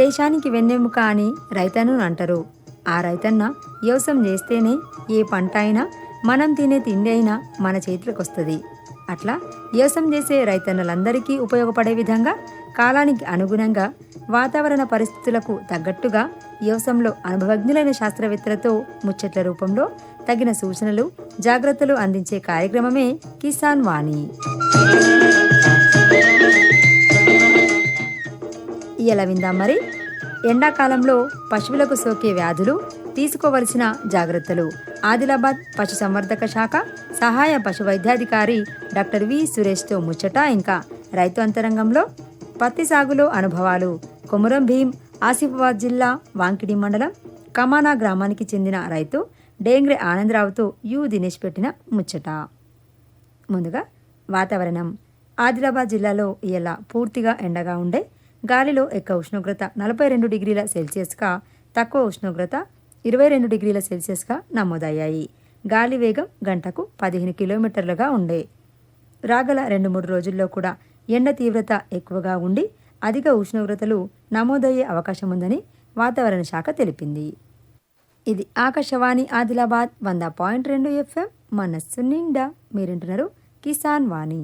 దేశానికి వెన్నెముక అని రైతను అంటారు. ఆ రైతన్న వ్యవసాయం చేస్తేనే ఏ పంట అయినా మనం తినే తిండి అయినా మన చేతులకు వస్తుంది అట్లా వ్యవసాయం చేసే రైతన్నలందరికీ ఉపయోగపడే విధంగా కాలానికి అనుగుణంగా వాతావరణ పరిస్థితులకు తగ్గట్టుగా వ్యవసాయంలో అనుభవజ్ఞులైన శాస్త్రవేత్తలతో ముచ్చట్ల రూపంలో తగిన సూచనలు జాగ్రత్తలు అందించే కార్యక్రమమే కిసాన్ వాణి. ఇలా విందాం మరి? ఎండాకాలంలో పశువులకు సోకే వ్యాధులు తీసుకోవలసిన జాగ్రత్తలు. ఆదిలాబాద్ పశు సంవర్ధక శాఖ సహాయ పశు వైద్యాధికారి డాక్టర్ వి సురేష్తో ముచ్చట ఇంకా రైతు అంతరంగంలో పత్తి సాగులో అనుభవాలు. కొమురం భీం ఆసిఫాబాద్ జిల్లా వాంకిడి మండలం కమానా గ్రామానికి చెందిన రైతు డేంగ్రె ఆనందరావుతో యు దినేష్ పెట్టిన ముచ్చట. ముందుగా వాతావరణం. ఆదిలాబాద్ జిల్లాలో ఇలా పూర్తిగా ఎండగా ఉండే గాలిలో ఎక్కువ ఉష్ణోగ్రత నలభై రెండు డిగ్రీల సెల్సియస్గా తక్కువ ఉష్ణోగ్రత ఇరవై రెండు డిగ్రీల సెల్సియస్గా నమోదయ్యాయి. గాలి వేగం గంటకు పదిహేను కిలోమీటర్లుగా ఉండే. రాగల రెండు మూడు రోజుల్లో కూడా ఎండ తీవ్రత ఎక్కువగా ఉండి అధిక ఉష్ణోగ్రతలు నమోదయ్యే అవకాశం ఉందని వాతావరణ శాఖ తెలిపింది. ఇది ఆకాశవాణి ఆదిలాబాద్ వంద పాయింట్ రెండు ఎఫ్ఎం మనస్సు నిండా. మీరింటున్నారు కిసాన్ వాణి.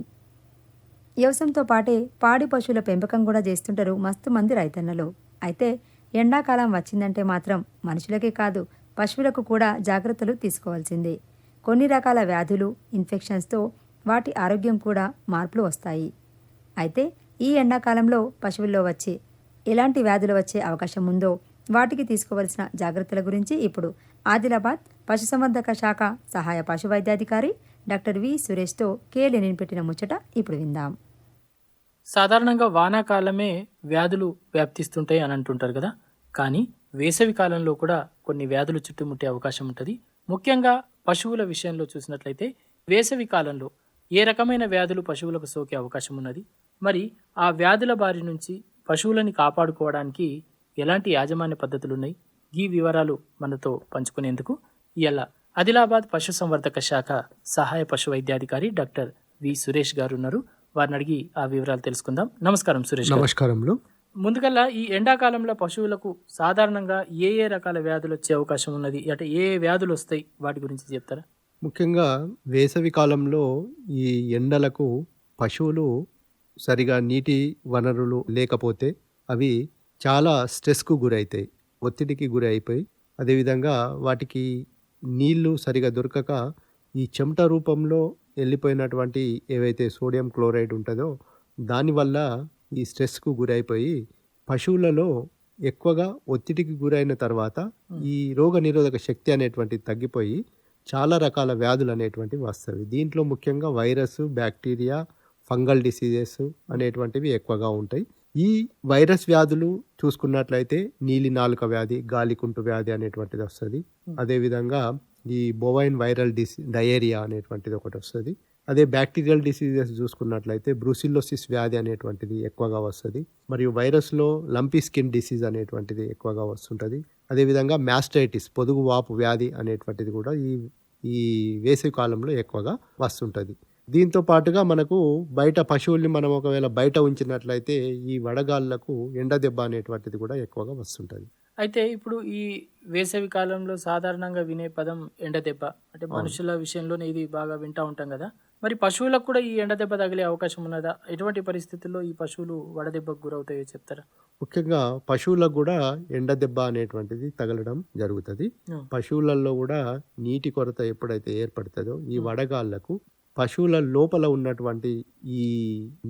వ్యవసాయంతో పాటే పాడి పశువుల పెంపకం కూడా చేస్తుంటారు మస్తు మంది రైతన్నలు. అయితే ఎండాకాలం వచ్చిందంటే మాత్రం మనుషులకే కాదు పశువులకు కూడా జాగ్రత్తలు తీసుకోవాల్సిందే. కొన్ని రకాల వ్యాధులు ఇన్ఫెక్షన్స్తో వాటి ఆరోగ్యం కూడా మార్పులు వస్తాయి. అయితే ఈ ఎండాకాలంలో పశువుల్లో వచ్చే ఎలాంటి వ్యాధులు వచ్చే అవకాశం ఉందో వాటికి తీసుకోవలసిన జాగ్రత్తల గురించి ఇప్పుడు ఆదిలాబాద్ పశుసంవర్ధక శాఖ సహాయ పశు వైద్యాధికారి డాక్టర్ వి సురేష్తో కే పెట్టిన ముచ్చట ఇప్పుడు విందాం. సాధారణంగా వానాకాలమే వ్యాధులు వ్యాప్తిస్తుంటాయి అని అంటుంటారు కదా. కానీ వేసవి కాలంలో కూడా కొన్ని వ్యాధులు చుట్టుముట్టే అవకాశం ఉంటుంది. ముఖ్యంగా పశువుల విషయంలో చూసినట్లయితే వేసవి కాలంలో ఏ రకమైన వ్యాధులు పశువులకు సోకే అవకాశం ఉన్నది? మరి ఆ వ్యాధుల బారి నుంచి పశువులని కాపాడుకోవడానికి ఎలాంటి యాజమాన్య పద్ధతులు ఉన్నాయి ఈ వివరాలు మనతో పంచుకునేందుకు ఇలా ఆదిలాబాద్ పశు సంవర్ధక శాఖ సహాయ పశు వైద్యాధికారి డాక్టర్ వి సురేష్ గారు ఉన్నారు. వారిని అడిగి ఆ వివరాలు తెలుసుకుందాం. నమస్కారం సురేష్ గారు. నమస్కారములు. ముందుగల్లా ఈ ఎండాకాలంలో పశువులకు సాధారణంగా ఏ ఏ రకాల వ్యాధులు వచ్చే అవకాశం ఉన్నది? అంటే ఏ ఏ వ్యాధులు వస్తాయి? వాటి గురించి చెప్తారా? ముఖ్యంగా వేసవి కాలంలో ఈ ఎండలకు పశువులు సరిగా నీటి వనరులు లేకపోతే అవి చాలా స్ట్రెస్కు గురవుతాయి ఒత్తిడికి గురి అయిపోయి అదేవిధంగా వాటికి నీళ్ళు సరిగా దొరకక ఈ చెమట రూపంలో వెళ్ళిపోయినటువంటి ఏవైతే సోడియం క్లోరైడ్ ఉంటుందో దానివల్ల ఈ స్ట్రెస్కు గురైపోయి పశువులలో ఎక్కువగా ఒత్తిడికి గురైన తర్వాత ఈ రోగ నిరోధక శక్తి అనేటువంటిది తగ్గిపోయి చాలా రకాల వ్యాధులు అనేటువంటివి వస్తాయి. దీంట్లో ముఖ్యంగా వైరస్ బ్యాక్టీరియా ఫంగల్ డిసీజెస్ అనేటువంటివి ఎక్కువగా ఉంటాయి. ఈ వైరస్ వ్యాధులు చూసుకున్నట్లయితే నీలి నాలుక వ్యాధి గాలికుంటు వ్యాధి అనేటువంటిది వస్తుంది. అదేవిధంగా ఈ బొవైన్ వైరల్ డిసీ డయేరియా అనేటువంటిది ఒకటి వస్తుంది. అదే బ్యాక్టీరియల్ డిసీజెస్ చూసుకున్నట్లయితే బ్రూసిల్లోసిస్ వ్యాధి అనేటువంటిది ఎక్కువగా వస్తుంది. మరియు వైరస్లో లంపీ స్కిన్ డిసీజ్ అనేటువంటిది ఎక్కువగా వస్తుంటుంది. అదేవిధంగా మ్యాస్టైటిస్ పొదుగు వాపు వ్యాధి అనేటువంటిది కూడా ఈ ఈ వేసవి కాలంలో ఎక్కువగా వస్తుంటుంది. దీంతో పాటుగా మనకు బయట పశువుల్ని మనం ఒకవేళ బయట ఉంచినట్లయితే ఈ వడగాళ్ళకు ఎండ దెబ్బ అనేటువంటిది కూడా ఎక్కువగా వస్తుంటుంది. అయితే ఇప్పుడు ఈ వేసవి కాలంలో సాధారణంగా వినే పదం ఎండదెబ్బ అంటే మనుషుల విషయంలోనే ఇది బాగా వింటా ఉంటాం కదా. మరి పశువులకు కూడా ఈ ఎండదెబ్బ తగిలే అవకాశం ఉన్నదా? ఎటువంటి పరిస్థితుల్లో ఈ పశువులు వడదెబ్బకు గురవుతాయో చెప్తారా? ముఖ్యంగా పశువులకు కూడా ఎండ దెబ్బ అనేటువంటిది తగలడం జరుగుతుంది. పశువులలో కూడా నీటి కొరత ఎప్పుడైతే ఏర్పడుతుందో ఈ వడగాళ్ళకు పశువుల లోపల ఉన్నటువంటి ఈ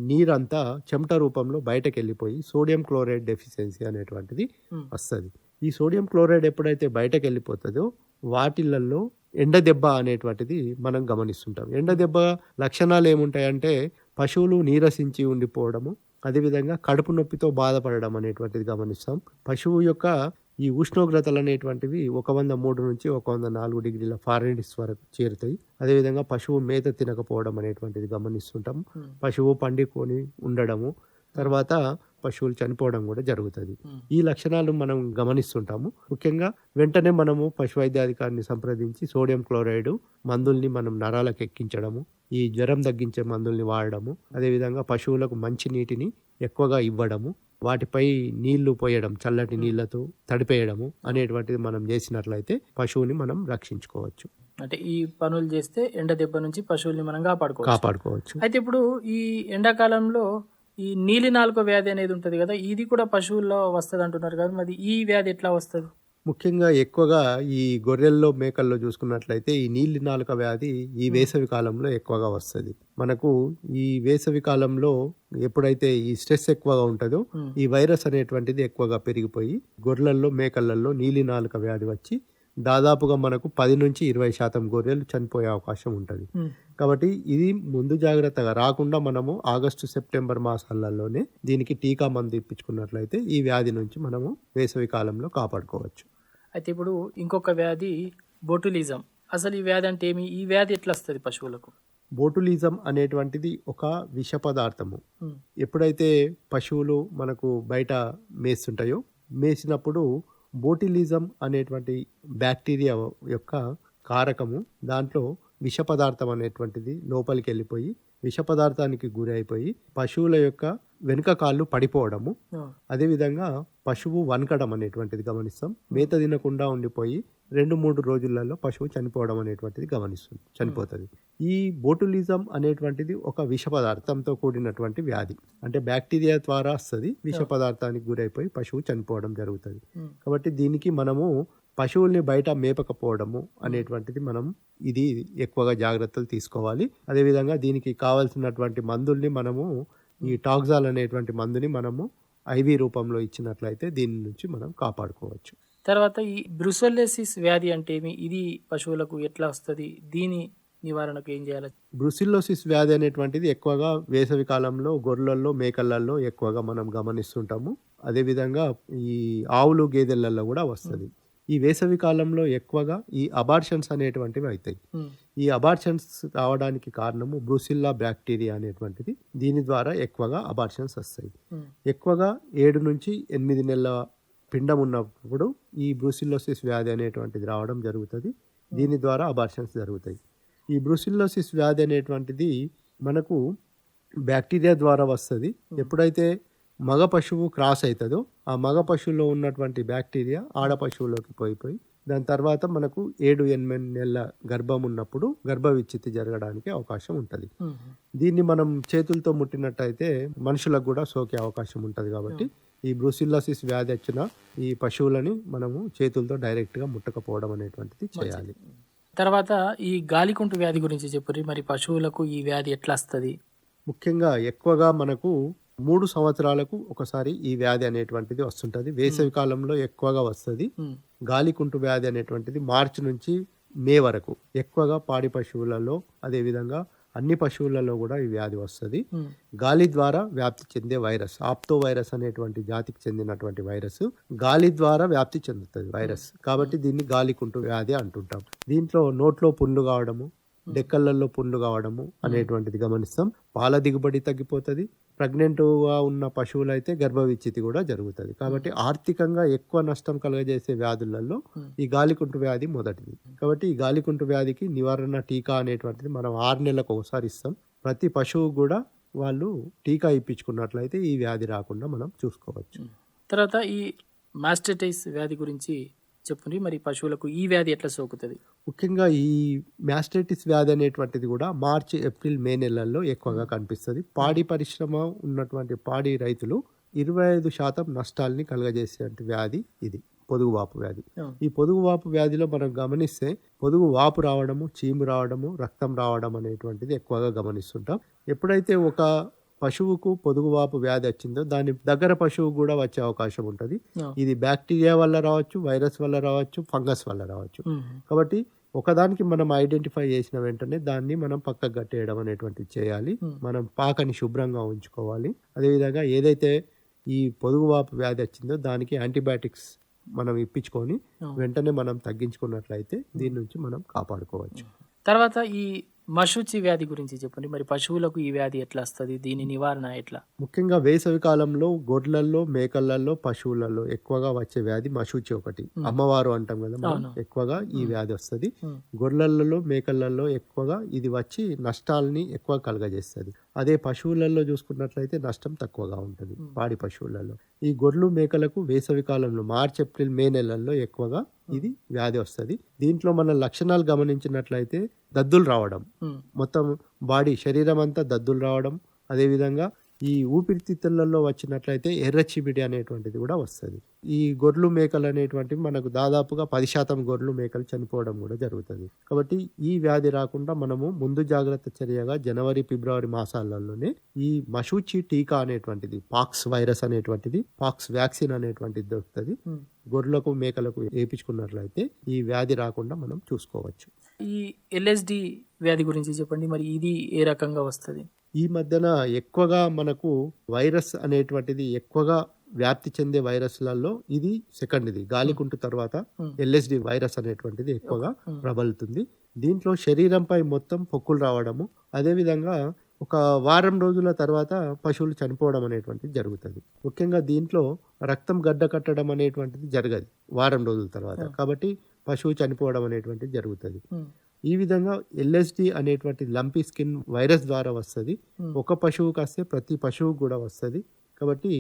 నీరంతా చెమట రూపంలో బయటకు వెళ్ళిపోయి సోడియం క్లోరైడ్ డెఫిషియన్సీ అనేటువంటిది. వస్తుంది. ఈ సోడియం క్లోరైడ్ ఎప్పుడైతే బయటకు వెళ్ళిపోతుందో వాటిలలో ఎండ దెబ్బ అనేటువంటిది మనం గమనిస్తుంటాం. ఎండ దెబ్బ లక్షణాలు ఏముంటాయంటే పశువులు నీరసించి ఉండిపోవడము అదేవిధంగా కడుపు నొప్పితో బాధపడడం అనేటువంటిది గమనిస్తాం. పశువు యొక్క ఈ ఉష్ణోగ్రతలు అనేటువంటివి ఒక వంద మూడు నుంచి ఒక వంద నాలుగు డిగ్రీల ఫారెన్హీట్స్ వరకు చేరుతాయి అదేవిధంగా పశువు మేత తినకపోవడం అనేటువంటిది గమనిస్తుంటాం Hmm. పశువు పండుకొని ఉండడము తర్వాత పశువులు చనిపోవడం కూడా జరుగుతుంది Hmm. ఈ లక్షణాలు మనం గమనిస్తుంటాము ముఖ్యంగా వెంటనే మనము పశు వైద్యాధికారిని సంప్రదించి సోడియం క్లోరైడ్ మందుల్ని మనం నరాలకు ఎక్కించడము ఈ జ్వరం తగ్గించే మందుల్ని వాడడము అదేవిధంగా పశువులకు మంచి నీటిని ఎక్కువగా ఇవ్వడము వాటిపై నీళ్ళు పోయడం చల్లటి నీళ్ళతో తడిపేయడము అనేటువంటిది మనం చేసినట్లయితే పశువుని మనం రక్షించుకోవచ్చు. అంటే ఈ పనులు చేస్తే ఎండ దెబ్బ నుంచి పశువుల్ని మనం కాపాడుకోవచ్చు. కాపాడుకోవచ్చు. అయితే ఇప్పుడు ఈ ఎండాకాలంలో ఈ నీలి నాలుక వ్యాధి అనేది ఉంటది కదా ఇది కూడా పశువుల్లో వస్తుంది అంటున్నారు కదా మరి ఈ వ్యాధి ఎట్లా వస్తుంది? ముఖ్యంగా ఎక్కువగా ఈ గొర్రెల్లో మేకల్లో చూసుకున్నట్లయితే ఈ నీలి నాలుక వ్యాధి ఈ వేసవి కాలంలో ఎక్కువగా వస్తుంది. మనకు ఈ వేసవి కాలంలో ఎప్పుడైతే ఈ స్ట్రెస్ ఎక్కువగా ఉంటుందో. ఈ వైరస్ అనేటువంటిది ఎక్కువగా పెరిగిపోయి గొర్రెల్లో మేకలలో నీలి నాలుక వ్యాధి వచ్చి దాదాపుగా మనకు పది నుంచి ఇరవై శాతం గొర్రెలు చనిపోయే అవకాశం ఉంటుంది. కాబట్టి ఇది ముందు జాగ్రత్తగా రాకుండా మనము ఆగస్టు సెప్టెంబర్ మాసాలలోనే దీనికి టీకా మందు ఇప్పించుకున్నట్లయితే ఈ వ్యాధి నుంచి మనము వేసవి కాలంలో కాపాడుకోవచ్చు. అయితే ఇప్పుడు ఇంకొక వ్యాధి బొటులిజం. అసలు ఈ వ్యాధి అంటే ఏమి? ఈ వ్యాధి ఎట్లా వస్తుంది పశువులకు? బోటులిజం అనేటువంటిది ఒక విష పదార్థము. ఎప్పుడైతే పశువులు మనకు బయట మేస్తుంటాయో మేసినప్పుడు బోటిలిజం అనేటువంటి బ్యాక్టీరియా యొక్క కారకము దాంట్లో విష పదార్థం అనేటువంటిది లోపలికి వెళ్ళిపోయి విష పదార్థానికి గురి అయిపోయి పశువుల యొక్క వెనుక కాళ్ళు పడిపోవడము. అదేవిధంగా పశువు వనకడం అనేటువంటిది గమనిస్తాం. మేత తినకుండా ఉండిపోయి రెండు మూడు రోజులలో పశువు చనిపోవడం అనేటువంటిది గమనిస్తుంది చనిపోతుంది. ఈ బోటులిజం అనేటువంటిది ఒక విష పదార్థంతో కూడినటువంటి వ్యాధి. అంటే బ్యాక్టీరియా ద్వారా వస్తుంది. విష పదార్థానికి గురైపోయి పశువు చనిపోవడం జరుగుతుంది. కాబట్టి దీనికి మనము పశువుల్ని బయట మేపకపోవడము అనేటువంటిది మనం ఇది ఎక్కువగా జాగ్రత్తలు తీసుకోవాలి. అదేవిధంగా దీనికి కావాల్సినటువంటి మందుల్ని మనము ఈ టాక్సాల్ అనేటువంటి మందుని మనము ఐవి రూపంలో ఇచ్చినట్లయితే దీని నుంచి మనం కాపాడుకోవచ్చు. తర్వాత ఈ బ్రుసెల్లోసిస్ వ్యాధి అంటే ఏమి? ఇది పశువులకు ఎట్లా వస్తుంది? దీని నివారణకు ఏం చేయాలి? బ్రుసిల్లోసిస్ వ్యాధి అనేటువంటిది ఎక్కువగా వేసవి కాలంలో గొర్రెలలో మేకలలో ఎక్కువగా మనం గమనిస్తుంటాము. అదేవిధంగా ఈ ఆవులు గేదెలలో కూడా వస్తుంది. ఈ వేసవి కాలంలో ఎక్కువగా ఈ అబార్షన్స్ అనేటువంటివి అవుతాయి ఈ అబార్షన్స్ రావడానికి కారణము బ్రూసిల్లా బ్యాక్టీరియా అనేటువంటిది. దీని ద్వారా ఎక్కువగా అబార్షన్స్ వస్తాయి. ఎక్కువగా ఏడు నుంచి ఎనిమిది నెలల పిండం ఉన్నప్పుడు ఈ బ్రూసిల్లోసిస్ వ్యాధి అనేటువంటిది రావడం జరుగుతుంది. దీని ద్వారా అబార్షన్స్ జరుగుతాయి. ఈ బ్రూసిల్లోసిస్ వ్యాధి అనేటువంటిది మనకు బ్యాక్టీరియా ద్వారా వస్తుంది. ఎప్పుడైతే మగ పశువు క్రాస్ అవుతుందో ఆ మగ పశువులో ఉన్నటువంటి బ్యాక్టీరియా ఆడ పశువులోకి పోయిపోయి దాని తర్వాత మనకు ఏడు ఎనిమిది నెలల గర్భం ఉన్నప్పుడు గర్భ విచ్ఛిత్తి జరగడానికి అవకాశం ఉంటుంది. దీన్ని మనం చేతులతో ముట్టినట్టయితే మనుషులకు కూడా సోకే అవకాశం ఉంటుంది కాబట్టి ఈ బ్రూసిల్లాసిస్ వ్యాధి వచ్చిన ఈ పశువులని మనము చేతులతో డైరెక్ట్గా ముట్టకపోవడం అనేటువంటిది చేయాలి. తర్వాత ఈ గాలికుంటు వ్యాధి గురించి చెప్పుర్రి మరి పశువులకు ఈ వ్యాధి ఎట్లా వస్తుంది? ముఖ్యంగా ఎక్కువగా మనకు మూడు సంవత్సరాలకు ఒకసారి ఈ వ్యాధి అనేటువంటిది వస్తుంటుంది. వేసవి కాలంలో ఎక్కువగా వస్తుంది. గాలికుంటు వ్యాధి అనేటువంటిది మార్చి నుంచి మే వరకు ఎక్కువగా పాడి పశువులలో అదేవిధంగా అన్ని పశువులలో కూడా ఈ వ్యాధి వస్తుంది. గాలి ద్వారా వ్యాప్తి చెందే వైరస్ ఆప్తో వైరస్ అనేటువంటి జాతికి చెందినటువంటి వైరస్ గాలి ద్వారా వ్యాప్తి చెందుతుంది వైరస్. కాబట్టి దీన్ని గాలికుంటు వ్యాధి అంటుంటాం. దీంట్లో నోట్లో పుండ్లు కావడము డెక్కలలో పుండ్లు కావడము అనేటువంటిది గమనిస్తాం. పాల దిగుబడి తగ్గిపోతుంది. ప్రెగ్నెంట్గా ఉన్న పశువులు అయితే గర్భ విచ్ఛితి కూడా జరుగుతుంది. కాబట్టి ఆర్థికంగా ఎక్కువ నష్టం కలుగజేసే వ్యాధులలో ఈ గాలికుంటు వ్యాధి మొదటిది. కాబట్టి ఈ గాలికుంటు వ్యాధికి నివారణ టీకా అనేటువంటిది మనం ఆరు నెలలకు ఒకసారి ఇస్తాం. ప్రతి పశువు కూడా వాళ్ళు టీకా ఇప్పించుకున్నట్లయితే ఈ వ్యాధి రాకుండా మనం చూసుకోవచ్చు. తర్వాత ఈ మాస్టటైస్ వ్యాధి గురించి చెప్పుండి మరి పశువులకు ఈ వ్యాధి ఎట్లా సోకుతుంది? ముఖ్యంగా ఈ మ్యాస్టైటిస్ వ్యాధి అనేటువంటిది కూడా మార్చి ఏప్రిల్ మే నెలల్లో ఎక్కువగా కనిపిస్తుంది. పాడి పరిశ్రమ ఉన్నటువంటి పాడి రైతులు ఇరవై ఐదు శాతం నష్టాల్ని కలుగజేసే వ్యాధి ఇది పొదుగు వాపు వ్యాధి. ఈ పొదుగు వాపు వ్యాధిలో మనం గమనిస్తే పొదుగు వాపు రావడము చీము రావడము రక్తం రావడం అనేటువంటిది ఎక్కువగా గమనిస్తుంటాం. ఎప్పుడైతే ఒక పశువుకు పొదుగు వాపు వ్యాధి వచ్చిందో దాని దగ్గర పశువు కూడా వచ్చే అవకాశం ఉంటుంది. ఇది బ్యాక్టీరియా వల్ల రావచ్చు వైరస్ వల్ల రావచ్చు ఫంగస్ వల్ల రావచ్చు. కాబట్టి ఒకదానికి మనం ఐడెంటిఫై చేసిన వెంటనే దాన్ని మనం పక్కకు కట్టేయడం అనేటువంటిది చేయాలి. మనం పాకని శుభ్రంగా ఉంచుకోవాలి. అదేవిధంగా ఏదైతే ఈ పొదుగువాపు వ్యాధి వచ్చిందో దానికి యాంటీబయాటిక్స్ మనం ఇప్పించుకొని. వెంటనే మనం తగ్గించుకున్నట్లయితే దీని నుంచి మనం కాపాడుకోవచ్చు. తర్వాత ఈ మశూచి వ్యాధి గురించి చెప్పండి మరి పశువులకు ఈ వ్యాధి ఎట్లా వస్తుంది దీని నివారణ ఎట్లా ముఖ్యంగా వేసవి కాలంలో గొడ్లల్లో మేకలలో పశువులలో ఎక్కువగా వచ్చే వ్యాధి మశూచి ఒకటి. అమ్మవారు అంటాం కదా మనం. ఎక్కువగా ఈ. వ్యాధి వస్తుంది. గొర్రెలలో మేకలలో ఎక్కువగా ఇది వచ్చి నష్టాలని ఎక్కువ కలగజేస్తుంది అదే పశువులలో చూసుకున్నట్లయితే నష్టం తక్కువగా ఉంటుంది. పాడి పశువులలో. ఈ గొర్రెలు మేకలకు వేసవి కాలంలో మార్చ్ ఏప్రిల్ మే నెలల్లో ఎక్కువగా ఇది వ్యాధి వస్తుంది. దీంట్లో మన లక్షణాలు గమనించినట్లయితే దద్దులు రావడం. మొత్తం బాడీ శరీరం అంతా దద్దులు రావడం. అదేవిధంగా ఈ ఊపిరితిత్తులలో వచ్చినట్లయితే ఎర్ర చీమిడి అనేటువంటిది కూడా వస్తుంది. ఈ గొర్రెలు మేకలు అనేటువంటివి మనకు దాదాపుగా పది శాతం గొర్రెలు మేకలు చనిపోవడం కూడా జరుగుతుంది. కాబట్టి ఈ వ్యాధి రాకుండా మనము ముందు జాగ్రత్త చర్యగా జనవరి ఫిబ్రవరి మాసాలలోనే ఈ మషూచి టీకా అనేటువంటిది పాక్స్ వైరస్ అనేటువంటిది పాక్స్ వ్యాక్సిన్ అనేటువంటిది దొరుకుతుంది. గొర్రెలకు మేకలకు వేయించుకున్నట్లయితే ఈ వ్యాధి రాకుండా మనం చూసుకోవచ్చు. ఈ ఎల్ఎస్డి వ్యాధి గురించి చెప్పండి. మరి ఇది ఏ రకంగా వస్తుంది? ఈ మధ్యన ఎక్కువగా మనకు వైరస్ అనేటువంటిది ఎక్కువగా వ్యాప్తి చెందే వైరస్లలో ఇది సెకండ్ ఇది గాలికుంటు తర్వాత. ఎల్ఎస్డి వైరస్ అనేటువంటిది ఎక్కువగా. ప్రబలుతుంది. దీంట్లో శరీరంపై మొత్తం పొక్కులు రావడము అదేవిధంగా ఒక వారం రోజుల తర్వాత పశువులు చనిపోవడం అనేటువంటిది జరుగుతుంది. ముఖ్యంగా దీంట్లో రక్తం గడ్డ కట్టడం అనేటువంటిది జరగదు వారం రోజుల తర్వాత. కాబట్టి పశువు చనిపోవడం అనేటువంటిది జరుగుతుంది. ఈ విధంగా ఎల్ఎస్డి అనేటువంటి లంపీ స్కిన్ వైరస్ ద్వారా వస్తుంది. ఒక పశువుకి వస్తే ప్రతి పశువుకు కూడా వస్తుంది. కాబట్టి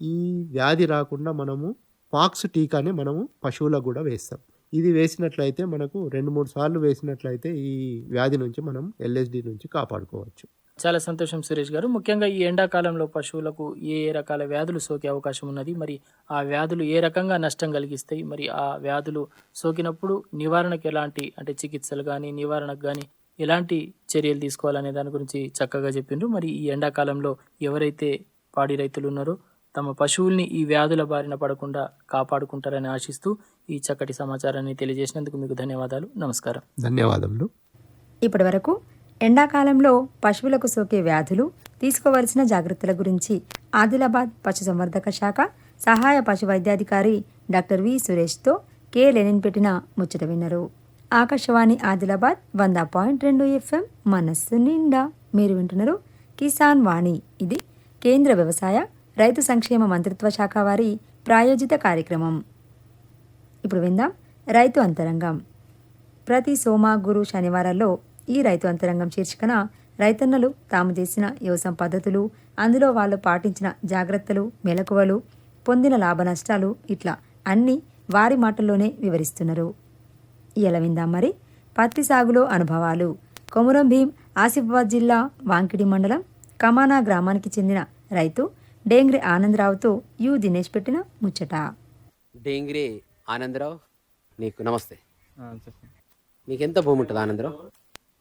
ఈ వ్యాధి రాకుండా మనము పాక్స్ టీకాని మనము పశువులకు కూడా వేస్తాం. ఇది వేసినట్లయితే మనకు రెండు మూడు సార్లు వేసినట్లయితే ఈ వ్యాధి నుంచి మనం ఎల్ఎస్డి నుంచి కాపాడుకోవచ్చు. చాలా సంతోషం సురేష్ గారు. ముఖ్యంగా ఈ ఎండాకాలంలో పశువులకు ఏ ఏ రకాల వ్యాధులు సోకే అవకాశం ఉన్నది? మరి ఆ వ్యాధులు ఏ రకంగా నష్టం కలిగిస్తాయి? మరి ఆ వ్యాధులు సోకినప్పుడు నివారణకు ఎలాంటి అంటే చికిత్సలు కానీ నివారణకు కానీ ఎలాంటి చర్యలు తీసుకోవాలనే దాని గురించి చక్కగా చెప్పిండ్రు. మరి ఈ ఎండాకాలంలో ఎవరైతే పాడి రైతులు ఉన్నారో తమ పశువుల్ని ఈ వ్యాధుల బారిన పడకుండా కాపాడుకుంటారని ఆశిస్తూ ఈ చక్కటి సమాచారాన్ని తెలియజేసినందుకు మీకు ధన్యవాదాలు. నమస్కారం. ధన్యవాదములు. ఇప్పటి వరకు ఎండాకాలంలో పశువులకు సోకే వ్యాధులు తీసుకోవలసిన జాగ్రత్తల గురించి ఆదిలాబాద్ పశుసంవర్ధక శాఖ సహాయ పశు వైద్యాధికారి డాక్టర్ వి సురేష్తో కె లెనిన్ పెట్టిన ముచ్చట విన్నారు. ఆకాశవాణి ఆదిలాబాద్ వంద పాయింట్ రెండు ఎఫ్ఎం మనస్సు నిండా మీరు వింటున్నారు. కిసాన్ వాణి. ఇది కేంద్ర వ్యవసాయ రైతు సంక్షేమ మంత్రిత్వ శాఖ వారి ప్రాయోజిత కార్యక్రమం. ఇప్పుడు విందాం రైతు అంతరంగం. ప్రతి సోమ గురు శనివారాల్లో ఈ రైతు అంతరంగం శీర్షికన రైతన్నలు తాము చేసిన వ్యవసాయ పద్ధతులు అందులో వాళ్ళు పాటించిన జాగ్రత్తలు మెలకువలు పొందిన లాభ నష్టాలు ఇట్లా అన్నీ వారి మాటల్లోనే వివరిస్తున్నారు. ఇలా విందాం మరి. పత్తి సాగులో అనుభవాలు. కొమురం భీం ఆసిఫాబాద్ జిల్లా వాంకిడి మండలం కమానా గ్రామానికి చెందిన రైతు డేంగ్రి ఆనందరావుతో యు దినేష్ పెట్టిన ముచ్చట. డేంగ్రీ ఆనందరావు నీకు నమస్తే. నీకు ఎంత భూమి ఉంటుంది ఆనందరావు?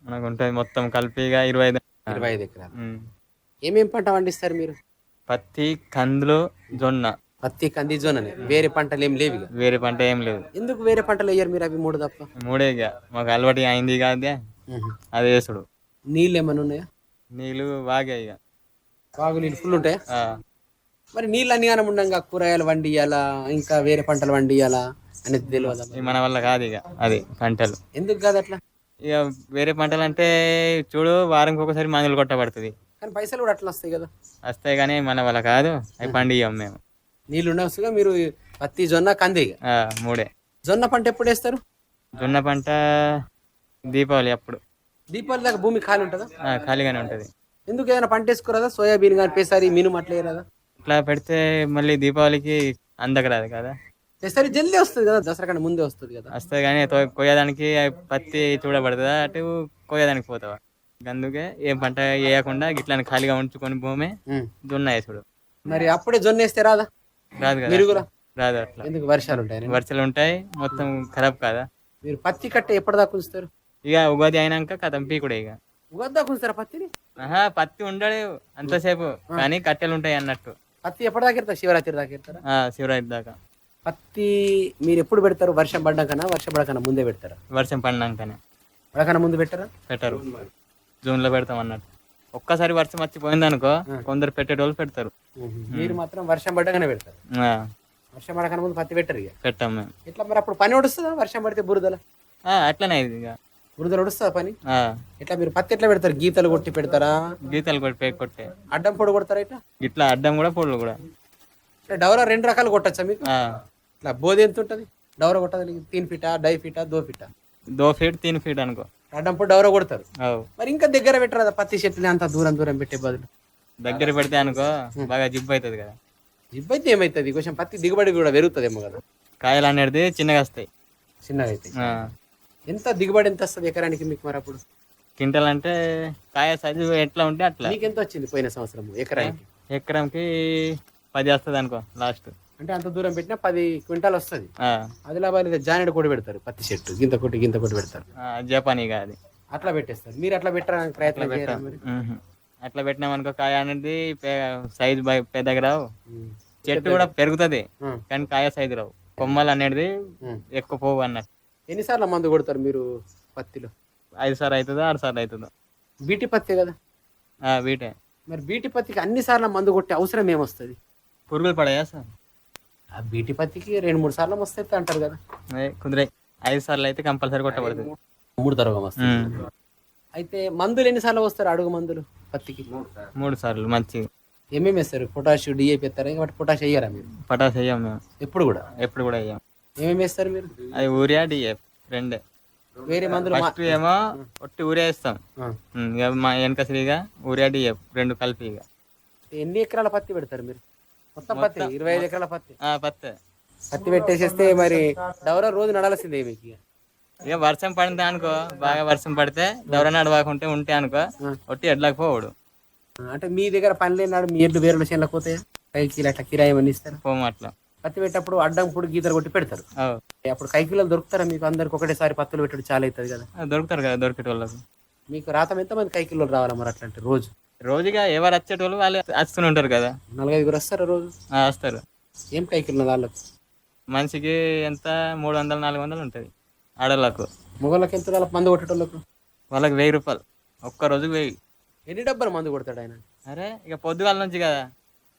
మనకు ఉంటుంది మొత్తం కలిపిగా ఇరవై ఐదు ఇరవై ఐదు ఎకరాలు. ఏమేం పంట పండిస్తారు మీరు? పత్తి కందులు జొన్న. పత్తి కంది జోనని వేరే పంటలు ఏం లేవు ఇక వేరే పంట ఏం లేదు ఎందుకు వేరే పంటలు వేయరు మీరు అవి మూడు తప్ప? మూడే ఇక మాకు అలవాటు అయింది కాదే అది. వేసుడు నీళ్ళు ఏమైనా ఉన్నాయా? నీళ్ళు వాగా ఇక బాగు నీళ్ళు ఫుల్ ఉంటాయా? ఆ, మరి నీళ్ళు అన్ని కాలం ఉండగా కూరగాయలు వండియాలా ఇంకా వేరే పంటలు వండియాలా అనేది తెలియదా మన వల్ల కాదు ఇక అది పంటలు. ఎందుకు కాదు అట్లా? ఇక వేరే పంటలు అంటే చూడు వారంకి ఒకసారి మందులు కొట్టబడుతుంది. కానీ పైసలు కూడా అట్లా వస్తాయి కదా. వస్తాయి కానీ మన వల్ల కాదు అవి పండియం మేము. నీళ్ళు ఉండవచ్చుగా మీరు పత్తి జొన్న కంది. మూడే. జొన్న పంట ఎప్పుడు వేస్తారు? జొన్న పంట దీపావళి అప్పుడు. దీపావళి దాకా భూమి ఖాళీ ఉంటుందా? ఖాళీగానే ఉంటుంది. ఎందుకు ఏదైనా పంట వేసుకోరాదా? సోయాబీన్ కానీ పేసారి మినుము అట్లా వేయరాదా? ఇట్లా పెడితే మళ్ళీ దీపావళికి అందకరాదు కదా. పేసారి జల్దీ వస్తుంది కదా దసరా కన్నా ముందే వస్తుంది కదా. వస్తుంది కానీ తో- కోయడానికి పత్తి చూడబడుతుందా? అటు కోయడానికి పోతావా? అందుకే ఏం పంట వేయకుండా ఇట్లా ఖాళీగా ఉంచుకొని భూమి ఉమ్. దున్న వేసుడు మరి అప్పుడే జొన్న వేస్తే రాదా? రాదు కదా. కూడా రాదు అట్లా. ఎందుకు? వర్షాలు ఉంటాయి వర్షాలు ఉంటాయి మొత్తం ఖరాబ్ కాదా? మీరు పత్తి కట్ట ఎప్పటిదాకా ఉంచుతారు? ఇక ఉగాది అయినాక కథం పీకుడే ఇక. ఉగద్దాకా ఉంచుతారా పత్తిని? ఆహా పత్తి ఉండడు అంతసేపు. కానీ కట్టెలు ఉంటాయి అన్నట్టు. పత్తి ఎప్పటిదాకా ఇస్తారు శివరాత్రి దాకా ఇస్తారా ఆ శివరాత్రి దాకా. పత్తి మీరు ఎప్పుడు పెడతారు? వర్షం పడ్డాకనా? వర్షం పడకన్నా ముందే పెడతారా? వర్షం పడినాకనే. పడకన్నా ముందు పెట్టారా? పెట్టరు. జూన్లో పెడతాం అన్నట్టు. ఒక్కసారి వర్షం వచ్చి పోయిందనుకో కొందరు పెట్టేటోళ్ళు పెడతారు. మీరు మాత్రం వర్షం పడ్డాకనే పెడతారు. ఆ, వర్షం పడకన్నా ముందు పత్తి పెట్టరు ఇక. పెట్టాం మేము. ఎట్లా మరి అప్పుడు పని ఒడుస్తుందా? వర్షం పడితే బురదల? ఆ, అట్లనే ఇది ఇక. బురదలు ఒడుస్తుందా పని? ఆ, ఎట్లా మీరు పత్తి ఎట్లా పెడతారు? గీతలు కొట్టి పెడతారా? గీతలు కొట్టి కొట్టే. అడ్డం పొడి కొడతారా ఇట్లా? ఇట్లా అడ్డం కూడా పొడులు కూడా. ఇట్లా డవరా రెండు రకాలు కొట్టచ్చా మీకు? ఇట్లా బోధి ఎంత ఉంటుంది? డవరా కొట్టదు తీన్ ఫీటా డై ఫీటా దో ఫీటా? దో ఫీట్ తీన్ ఫీట్ అనుకో. అడ్డం పొడి డవరా కొడతారు. మరి ఇంకా దగ్గర పెట్టరా పత్తి చెట్టుని అంత దూరం దూరం పెట్టే బదులు? దగ్గర పెడితే అనుకో బాగా జిబ్బు అవుతుంది కదా. జిబ్బు అయితే ఏమవుతుంది కొంచెం పత్తి దిగుబడి కూడా పెరుగుతుందేమో కదా. కాయలు అనేది చిన్నగా వస్తాయి. చిన్నగా అయితే ఎంత దిగుబడి ఎంత వస్తుంది ఎకరానికి మీకు మరి అప్పుడు? క్వింటల్ అంటే కాయ సైజు ఎట్లా ఉంటే అట్లా. మీకు ఎంత వచ్చింది పోయిన సంవత్సరం ఎకరానికి? ఎకరంకి పది వస్తుంది అనుకో లాస్ట్ అంటే అంత దూరం పెట్టినా పది క్వింటాల్ వస్తుంది. ఆదిలాబాద్ జానెడు కూడా పెడతారు పత్తి చెట్టు గింత కొట్టి గింత కొట్టి పెడతారు. జపానీగా అది. అట్లా పెట్టేస్తారు. మీరు అట్లా పెట్టడానికి ప్రయత్నం మ్మ్. అట్లా పెట్టినాం అనుకో కాయ అనేది సైజు పెద్దగా రావు. చెట్టు కూడా పెరుగుతుంది. కానీ కాయ సైజు రావు. కొమ్మలు అనేది. ఎక్కువ పోవు అన్నట్టు. ఎన్నిసార్లు మందు కొడతారు మీరు పత్తిలో? ఐదు సార్లు అవుతుందో ఆరు సార్లు అవుతుందో? బీటీ పత్తి కదా? ఆ, వీటే మరి బీటీ పత్తికి అన్ని సార్లు మందు కొట్టే అవసరం ఏమొస్తుంది? పురుగులు పడాయా సార్? ఆ బీటీ పత్తికి రెండు మూడు సార్లు వస్తాయి అంటారు కదా. అదే కుదిరాయి ఐదు సార్లు అయితే కంపల్సరీ కొట్టబడుతుంది మూడు తరగం వస్తాయి మ్మ్. అయితే మందులు ఎన్నిసార్లు వస్తారు అడుగు మందులు పత్తికి? మూడు సార్లు. మంచి. ఏమేమి వేస్తారు? పొటాష్ డిఏపి వేస్తారా? పొటాష్ వేయరా మీరు? వేయం మేము. ఎప్పుడు కూడా? ఎప్పుడు కూడా వేయం. ఏమేమి వేస్తారు మీరు? అది ఊరియా డిఎఫ్ రెండే. వేరే మందులు ఫస్ట్ ఏమో ఒట్టి ఊరియా వేస్తాం. ఇక మా వెనక శ్రీగా ఊరియా డిఎఫ్ రెండు కలిపి ఇక. ఎన్ని ఎకరాల పత్తి పెడతారు మీరు? మొత్తం పత్తి? ఇరవై ఐదు ఎకరాల పత్తి? ఆ, పత్తే. పత్తి పెట్టేసేస్తే మరి డవరా రోజు నడాల్సిందే మీకు ఇక. వర్షం పడితే అనుకో బాగా వర్షం పడితే దూరం నడవకుంటే ఉంటే అనుకో ఒట్టి ఎడ్లకు పోవుడు. అంటే మీ దగ్గర పని లేనాడు మీ ఎడ్లు వేరే చేనులకు పోతాయి? కైకిలు అట్లా కిరాయి ఇస్తారు? పోము అట్లా. పత్తి పెట్టేటప్పుడు అడ్డం పొడి గీతలు కొట్టి పెడతారు. అప్పుడు కైకిలలో దొరుకుతారా మీకు? అందరికి ఒకటేసారి పత్తులు పెట్టడం చాలా అవుతుంది కదా. దొరుకుతారు కదా దొరికేట వాళ్ళకు. మీకు రాతం ఎంతమంది కైకిల్లో రావాలా మరి అట్లాంటి రోజు? రోజుగా ఎవరు వచ్చేటోళ్ళు వాళ్ళు వస్తూనే ఉంటారు కదా. నలభైదుగురు వస్తారా రోజు? వస్తారు. ఏం కైకిల్లో వాళ్ళకు? మనిషికి ఎంత? మూడు వందలు నాలుగు వందలు ఉంటుంది ఆడవాళ్ళకు మొగళ్ళకి ఎంత వాళ్ళకి మందు కొట్టేటోళ్ళకు? వాళ్ళకి వెయ్యి రూపాయలు. ఒక్క రోజుకి వెయ్యి. ఎన్ని డబ్బాలు మందు కొడతాడు ఆయన? అరే ఇక పొద్దుగాల నుంచి కదా.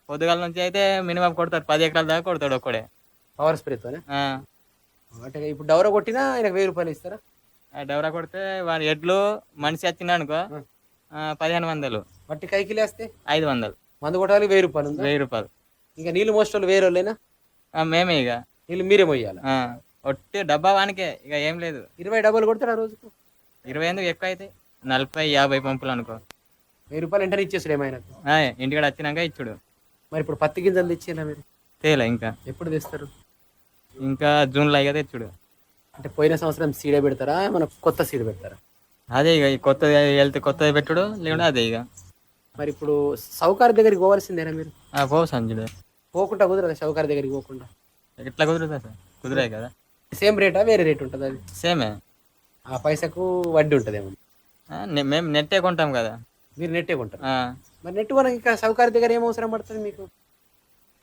పొద్దుగాల నుంచి అయితే మినిమం కొడతారు పది ఎకరాల దాకా కొడతాడు ఒక్కడే. పవర్ స్ప్రేతోనే ఆ, అంటే ఇప్పుడు డవర కొట్టినా ఆయనకు వెయ్యి రూపాయలు ఇస్తారా? ఆ డవరా కొడితే వాడి ఎడ్లు మనిషి వచ్చిండు అనుకో ఆ, పదిహేను వందలు. మట్టి కైకిలు వేస్తే? ఐదు వందలు. మందు కొట్టాలి వెయ్యి రూపాయలు వెయ్యి రూపాయలు. ఇంకా నీళ్ళు మోసేటోళ్ళు వేరే వాళ్ళైనా? ఆ, మేమే ఇక. నీళ్ళు మీరే మొయ్యాలి ఆ, ఒట్టి డబ్బా వానికే ఇక ఏం లేదు. ఇరవై డబ్బాలు కొడతారా రోజుకు? ఇరవై ఎందుకు ఎక్కువ అయితే? నలభై యాభై పంపులు అనుకో. వెయ్యి రూపాయలు వెంటనే ఇచ్చేసాడు ఏమైనా? ఆ, ఇంటికాడ వచ్చినాక ఇచ్చుడు. మరి ఇప్పుడు పత్తి గింజలు తెచ్చేలా మీరు? తేలే ఇంకా. ఎప్పుడు తెస్తారు? ఇంకా జూన్లో ఇక తెచ్చుడు. అంటే పోయిన సంవత్సరం సీడే పెడతారా? మన కొత్త సీడ్ పెడతారా? అదే ఇక ఈ కొత్తది వెళ్తే కొత్తది పెట్టుడు లేకుంటే అదే ఇక మరి ఇప్పుడు సౌకారు దగ్గరికి పోవాల్సిందేనా మీరు? ఆ, పో సంజుడు. పోకుండా కుదరదా సౌకారు దగ్గరికి పోకుండా? ఎట్లా కుదురుతా సార్? కుదిరాయి కదా. సేమ్ రేటా వేరే రేట్ ఉంటుంది అది? సేమే. ఆ పైసకు వడ్డీ ఉంటుందేమో. ఆ, నె- మేము నెట్టే కొంటాం కదా. మీరు నెట్టే కొంటారు? ఆ, మరి నెట్ కొనక ఇంకా సౌకారు దగ్గర ఏం అవసరం పడుతుంది మీకు?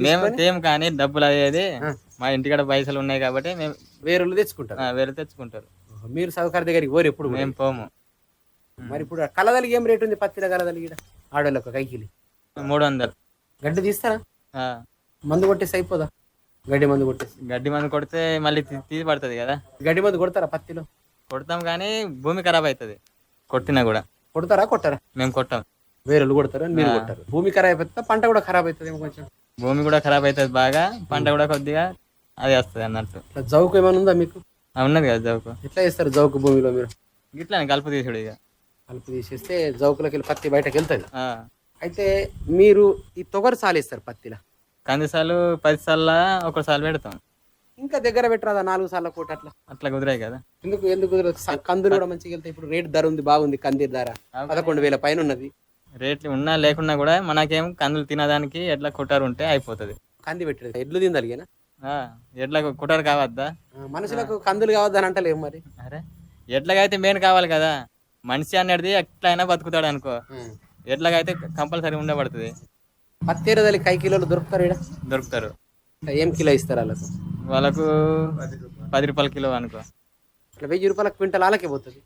మేము తేం కానీ డబ్బులు అయ్యేది మా ఇంటికాడ పైసలు ఉన్నాయి కాబట్టి మేము వేరే తెచ్చుకుంటారు. ఆ, వేరే తెచ్చుకుంటారు. మీరు సౌకారు దగ్గరికి పోరు ఎప్పుడు. మేము పోము. మరి ఇప్పుడు కలదలికి ఏం రేట్ ఉంది పత్తిల కలదలికి ఈడ? ఆడోళ్ళకు కైకిలి. మూడు వందలు గడ్డి తీస్తారా? ఆ, మందు కొట్టేసి అయిపోదా? గడ్డి మందు కొట్టేసి గడ్డి మందు కొడితే మళ్ళీ తీసి పడుతుంది కదా? గడ్డి మందు కొడతారా పత్తిలో? కొడతాం కానీ భూమి ఖరాబ్ అవుతుంది. కొట్టినా కూడా. కొడతారా కొట్టారా? మేము కొట్టాం. వేరే వాళ్ళు కొడతారు మీరు కొట్టారు. భూమి ఖరాబ్ అయిపోతుందా పంట కూడా ఖరాబ్ అవుతుంది ఏమో కొంచెం. భూమి కూడా ఖరాబ్ అవుతుంది బాగా పంట కూడా కొద్దిగా అది వస్తుంది అన్నట్టు. జౌకు ఏమైనా ఉందా మీకు? ఉన్నది కదా జౌకు. ఎట్లా చేస్తారు జౌకు భూమిలో మీరు? ఇట్లా కలుపు తీసుడు ఇక. కలుపు తీసేస్తే జౌకులోకి వెళ్ళి పత్తి బయటకు వెళ్తుంది అయితే మీరు ఈ తొగరు సాలేస్తారు పత్తిలో? కందిసార్లు పది సార్ల ఒకసారి పెడతాం. ఇంకా దగ్గర పెట్టరాదా నాలుగు సార్ల కోట అట్లా? అట్లా కుదిరాయి కదా. ఎందుకు ఎందుకు కుదరదు? కందులు కూడా మంచిగా వెళ్తాయి ఇప్పుడు రేట్ ధర ఉంది బాగుంది కందిర్ ధర. పదకొండు వేల పైన ఉన్నది. రేట్లు ఉన్నా లేకున్నా కూడా మనకేం కందులు తినడానికి ఎట్లా కుట్టారు ఉంటే అయిపోతుంది. కంది పెట్టలేదు ఎడ్లు తిందలిగేనా ఆ, ఎట్లా కుట్టారు కావద్దా? మనుషులకు కందులు కావద్దని అంటలేము మరి? అరే ఎట్లకైతే మెయిన్ కావాలి కదా. మనిషి అనేది ఎట్లయినా బతుకుతాడు అనుకో. ఎట్లకైతే కంపల్సరీ ఉండబడుతుంది పత్తి ఎరదలి కై కిలోలు దొరుకుతారు ఈడ? దొరుకుతారు. ఏం కిలో ఇస్తారు వాళ్ళకు? వాళ్ళకు పది రూపాయల కిలో అనుకో. వెయ్యి రూపాయల క్వింటల్ అలాగే పోతుంది.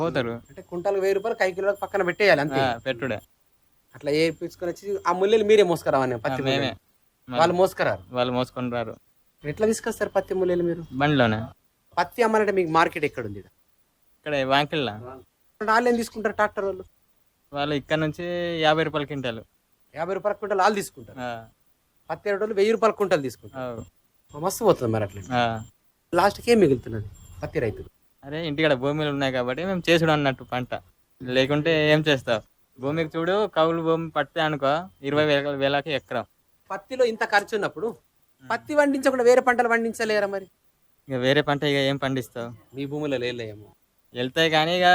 పోతారు. అంటే కుంటాలకు వెయ్యి రూపాయలు కై కిలోలకు పక్కన పెట్టేయాలి అంతే. పెట్టుడే. అట్లా ఏ తీసుకొని వచ్చి ఆ ముల్లెలు మీరే మోసుకురావని పత్తి మేమే. వాళ్ళు మోసుకురారు. వాళ్ళు మోసుకొని రారు ఎట్లా తీసుకొస్తారు పత్తి ముల్లెలు మీరు? బండిలోనే. పత్తి అమ్మాలంటే మీకు మార్కెట్ ఎక్కడ ఉంది ఇక్కడ వాంకిళ్ళ వాళ్ళు ఏం తీసుకుంటారు ట్రాక్టర్ వాళ్ళు? వాళ్ళు ఇక్కడ నుంచి యాభై రూపాయల క్వింటాలు. యాభై రూపాయల క్వింటల్ వాళ్ళు తీసుకుంటారు. పత్తి ఏడు వాళ్ళు వెయ్యి రూపాయల క్వింటల్ తీసుకుంటారు. మస్తు పోతుంది మరి అట్లా. లాస్ట్కి ఏం మిగులుతున్నది పత్తి రైతులు? అరే ఇంటికాడ భూమిలు ఉన్నాయి కాబట్టి మేము చేసుడు అన్నట్టు పంట. లేకుంటే ఏం చేస్తావు? భూమికి చూడు కౌలు భూమి పడితే అనుకో ఇరవై వేల వేలకి ఎకరం. పత్తిలో ఇంత ఖర్చు ఉన్నప్పుడు పత్తి పండించకుండా వేరే పంటలు పండించలేరా మరి? ఇక వేరే పంట ఇక ఏం పండిస్తావు? మీ భూమిలో లేలేమో. వెళ్తాయి కానీ ఇక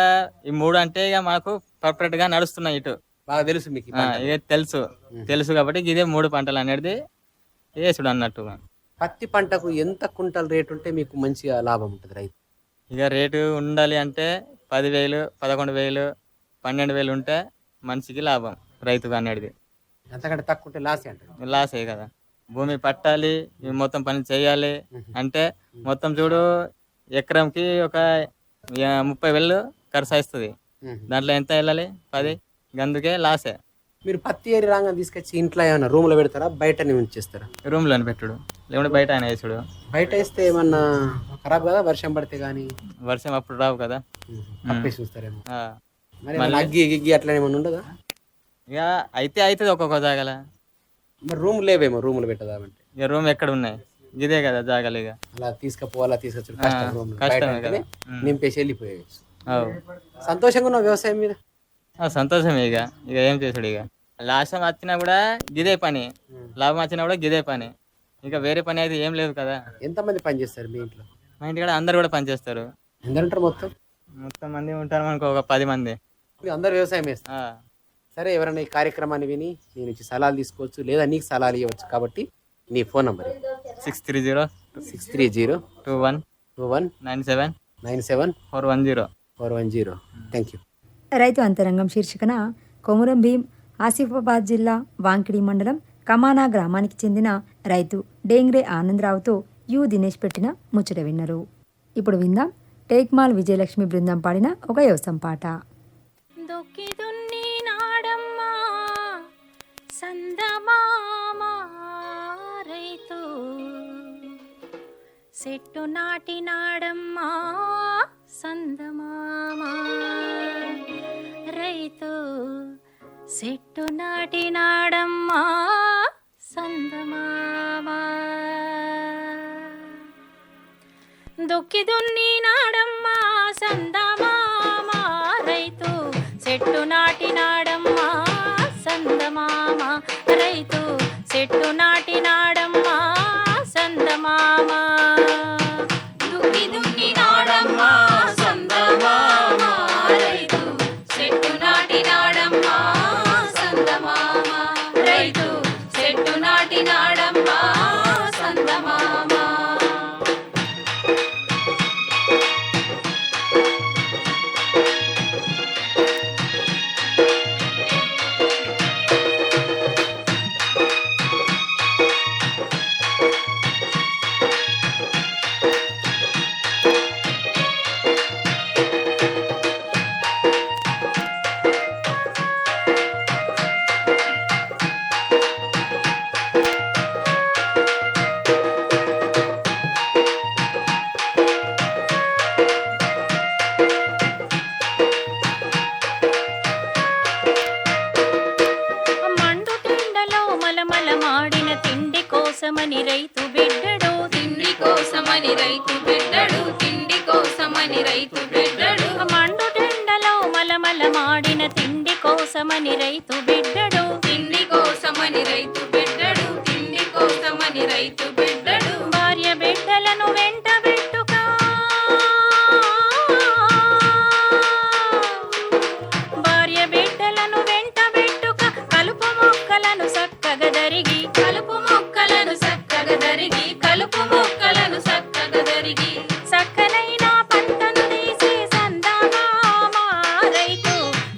ఈ మూడు అంటే ఇక మాకు పర్ఫెక్ట్గా నడుస్తున్నాయి ఇటు. బాగా తెలుసు మీకు ఈ ఆ, పంట. ఇక తెలుసు. తెలుసు కాబట్టి ఇదే మూడు పంటలు అనేది వేసుడు అన్నట్టు. పత్తి పంటకు ఎంత కుంటల్ రేట్ ఉంటే మీకు మంచిగా లాభం ఉంటుంది రైతు? ఇక రేటు ఉండాలి అంటే పదివేలు పదకొండు వేలు పన్నెండు వేలు ఉంటే మనిషికి లాభం రైతుగా అనేది ఎంతకంటే తక్కువ ఉంటే లాసే అంటారు. లాసే కదా. భూమి పట్టాలి ఇవి మొత్తం పని చేయాలి అంటే మొత్తం చూడు ఎకరంకి ఒక ముప్పై వేలు ఖర్చు అవుతుంది దాంట్లో ఎంత వెళ్ళాలి? పది. అందుకే లాసే. మీరు పత్తి ఏరి రాగా తీసుకొచ్చి ఇంట్లో ఏమైనా రూమ్లో పెడతారా? బయట ఉంచేస్తారా? రూమ్లోని పెట్టుడు. లేకుంటే బయట ఆయన వేసుడు. బయట వేస్తే ఏమన్నా ఖరాబ్ కదా? వర్షం పడితే కానీ వర్షం అప్పుడు రావు కదా? కప్పేసి చూస్తారేమో. మరి అగ్గి గిగ్గి అట్లా ఏమన్నా ఉండదా? ఇక అయితే అవుతుంది ఒక్కొక్క జాగల. మరి రూమ్ లేవేమో? రూములు పెట్టదామంటే ఇక రూమ్ ఎక్కడ ఉన్నాయి? ఇదే కదా జాగలు ఇక. అలా తీసుకుపోవాలా తీసుకొచ్చు కష్టం కదా. నింపేసి వెళ్ళిపోయేసి అవు. సంతోషంగా ఉన్నావు వ్యవసాయం మీద? ఆ, సంతోషమే ఇక. ఇక ఏం చేసుడు ఇక? లాసం వచ్చినా కూడా గిదే పని. లాభం వచ్చినా కూడా గిదే పని. ఇంకా వేరే పని అయితే ఏం లేదు కదా. ఎంతమంది పని చేస్తారు మీ ఇంట్లో? మా ఇంటికాడ అందరు కూడా పని చేస్తారు. ఎందరంటారు మొత్తం? మొత్తం మంది ఉంటారు మనకు ఒక పది మంది. మీరు అందరు వ్యవసాయం చేస్తారు. ఆ, సరే ఎవరైనా ఈ కార్యక్రమాన్ని విని నేను ఇచ్చి సలహాలు తీసుకోవచ్చు లేదా నీకు సలహాలు ఇవ్వచ్చు కాబట్టి నీ phone number. Six three zero six three zero two one two one nine seven nine seven four one zero four one zero. Thank you రైతు అంతరంగం శీర్షికన కొమురం భీం ఆసిఫాబాద్ జిల్లా వాంకిడి మండలం కమానా గ్రామానికి చెందిన రైతు డేంగ్రే ఆనందరావుతో యు దినేష్ పెట్టిన ముచ్చట విన్నరు. ఇప్పుడు విందాం టేక్మాల్ విజయలక్ష్మి బృందం పాడిన ఒక యోసం పాట. దొక్కి దున్ని నాడమ్మా సందమామ రైతు. సెట్టు నాటినాడమ్మా నాడమ్మా దుక్కి దున్ని నాడమ్మా సందమామ రైతు. చెట్టు నాటినాడమ్మా సందమామ రైతు. చెట్టు నాటి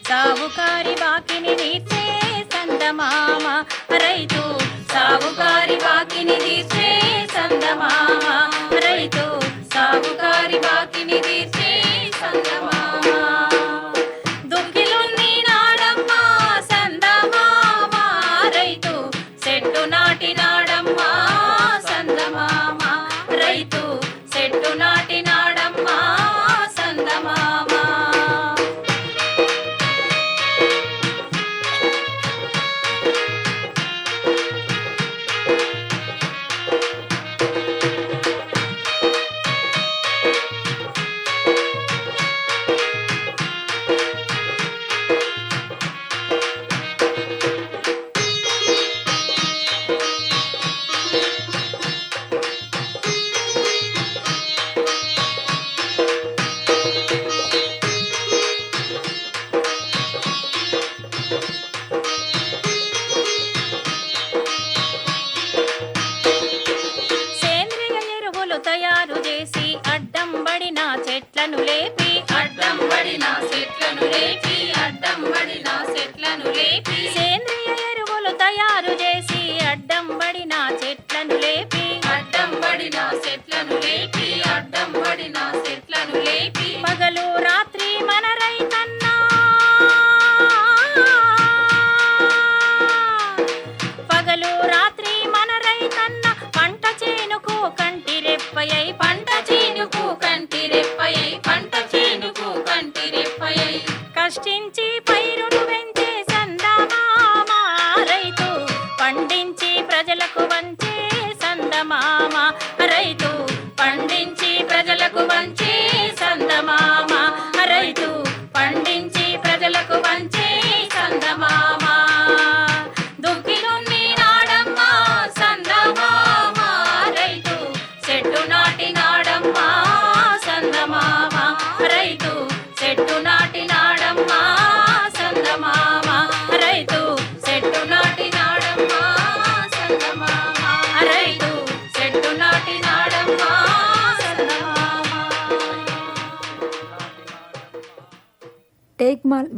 సాగుకారి వాకిని నీచే సందమామ రైతు సాగుకారి వాకిని నీచే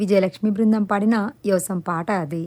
విజయలక్ష్మి బృందం పాడిన యోసం పాట అది.